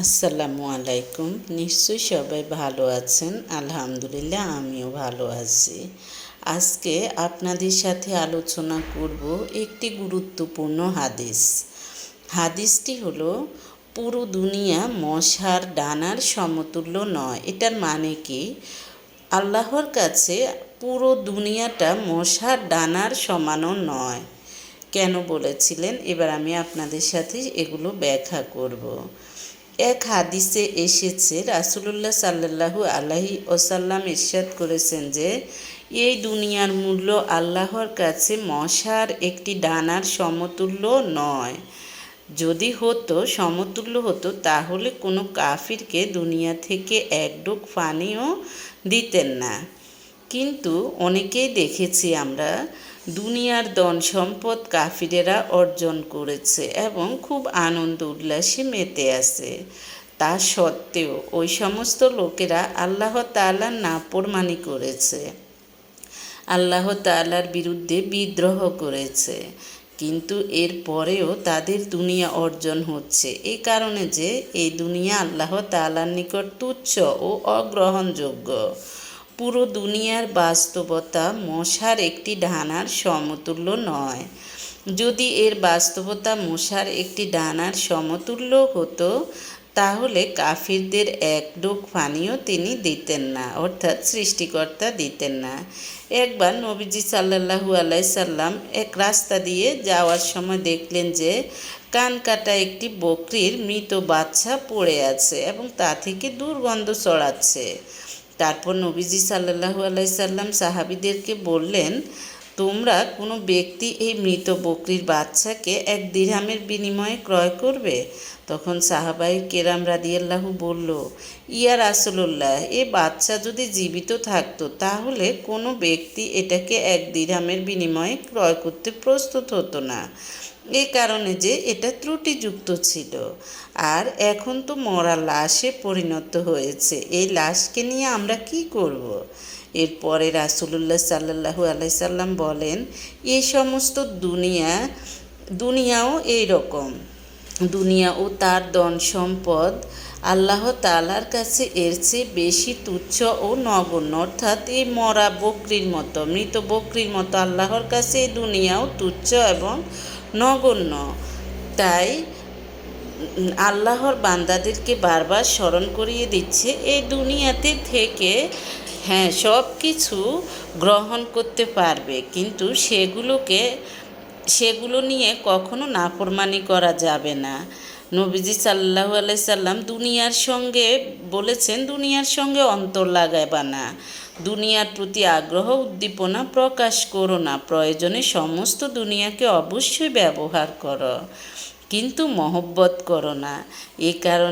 আসসালামু আলাইকুম। নিশ্চয়ই সবাই ভালো আছেন। আলহামদুলিল্লাহ, আমিও ভালো আছি। আজকে আপনাদের সাথে আলোচনা করব একটি গুরুত্বপূর্ণ হাদিস। হাদিসটি হলো, পুরো দুনিয়া মশার ডানার সমতুল্য নয়। এটার মানে কি? আল্লাহর কাছে পুরো দুনিয়াটা মশার ডানার সমানও নয়। কেন বলেছিলেন? এবার আমি আপনাদের সাথে এগুলো ব্যাখ্যা করব। এক হাদিসে এসেছে, রাসুলুল্লাহ সাল্লাহু আলাহি ওসাল্লাম ইরশাদ করেছেন যে, এই দুনিয়ার মূল্য আল্লাহর কাছে মশার একটি ডানার সমতুল্য নয়। যদি হতো, সমতুল্য হতো, তাহলে কোনো কাফিরকে দুনিয়া থেকে এক ডোক দিতেন না। কিন্তু অনেকেই দেখেছি আমরা দুনিয়ার ধন সম্পদ কাফিরেরা অর্জন করেছে এবং খুব আনন্দ উল্লাসে মেতে আছে। তা সত্ত্বেও ওই সমস্ত লোকেরা আল্লাহ তালার নাপরমানি করেছে। আল্লাহ তালার বিরুদ্ধে বিদ্রোহ করেছে। কিন্তু এর পরেও তাদের দুনিয়া অর্জন হচ্ছে। এই কারণে যে এই দুনিয়া আল্লাহ তালার নিকট তুচ্ছ ও অগ্রহণযোগ্য। পুরো দুনিয়ার বাস্তবতা মশার একটি ডানার সমতুল্য নয়। যদি এর বাস্তবতা মশার একটি ডানার সমতুল্য হতো, তাহলে কাফিরদের এক ডোক পানিও তিনি দিতেন না, অর্থাৎ সৃষ্টিকর্তা দিতেন না। একবার নবীজি সাল্লাহু আলাইসাল্লাম এক রাস্তা দিয়ে যাওয়ার সময় দেখলেন যে, কান কাটা একটি বকরির মৃত বাচ্চা পড়ে আছে এবং তা থেকে দুর্গন্ধ চড়াচ্ছে তারপর নবীজি সাল্লাহু আলাইসাল্লাম সাহাবিদেরকে বললেন তোমরা কোনো ব্যক্তি এই মৃত বকরির বাচ্চাকে এক দিরহামের বিনিময়ে ক্রয় করবে? তখন সাহাবাই কেরাম রাদিয়াল্লাহু বলল, ইয়া রাসুল্লাহ এ বাচ্চা যদি জীবিত থাকতো, তাহলে কোনো ব্যক্তি এটাকে এক দিরহামের বিনিময়ে ক্রয় করতে প্রস্তুত হতো না। এ কারণে যে এটা ত্রুটিযুক্ত ছিল। আর এখন তো মরা লাশে পরিণত হয়েছে। এই লাশকে নিয়ে আমরা কি করব। এরপরে রাসুলুল্লাহ সাল্লাহু আলাইসাল্লাম বলেন এই সমস্ত দুনিয়া, দুনিয়াও এই রকম দুনিয়া ও তার ধন সম্পদ আল্লাহ তালার কাছে এর চেয়ে বেশি তুচ্ছ ও নগণ্য। অর্থাৎ এই মরা বকরির মতো, মৃত বকরির মতো আল্লাহর কাছে এই দুনিয়াও তুচ্ছ এবং নগণ্য। তাই আল্লাহর বান্দাদেরকে বারবার স্মরণ করিয়ে দিচ্ছে এই দুনিয়াতে থেকে হ্যাঁ সব কিছু গ্রহণ করতে পারবে। কিন্তু সেগুলোকে, সেগুলো নিয়ে কখনো নাফরমানি করা যাবে না। নবীজি সাল্লাহ সাল্লাম দুনিয়ার সঙ্গে বলেছেন, দুনিয়ার সঙ্গে অন্তর লাগাইবা না। দুনিয়ার প্রতি আগ্রহ, উদ্দীপনা প্রকাশ করো না। প্রয়োজনে সমস্ত দুনিয়াকে অবশ্যই ব্যবহার করো। কিন্তু মহব্বত করো না। এ কারণে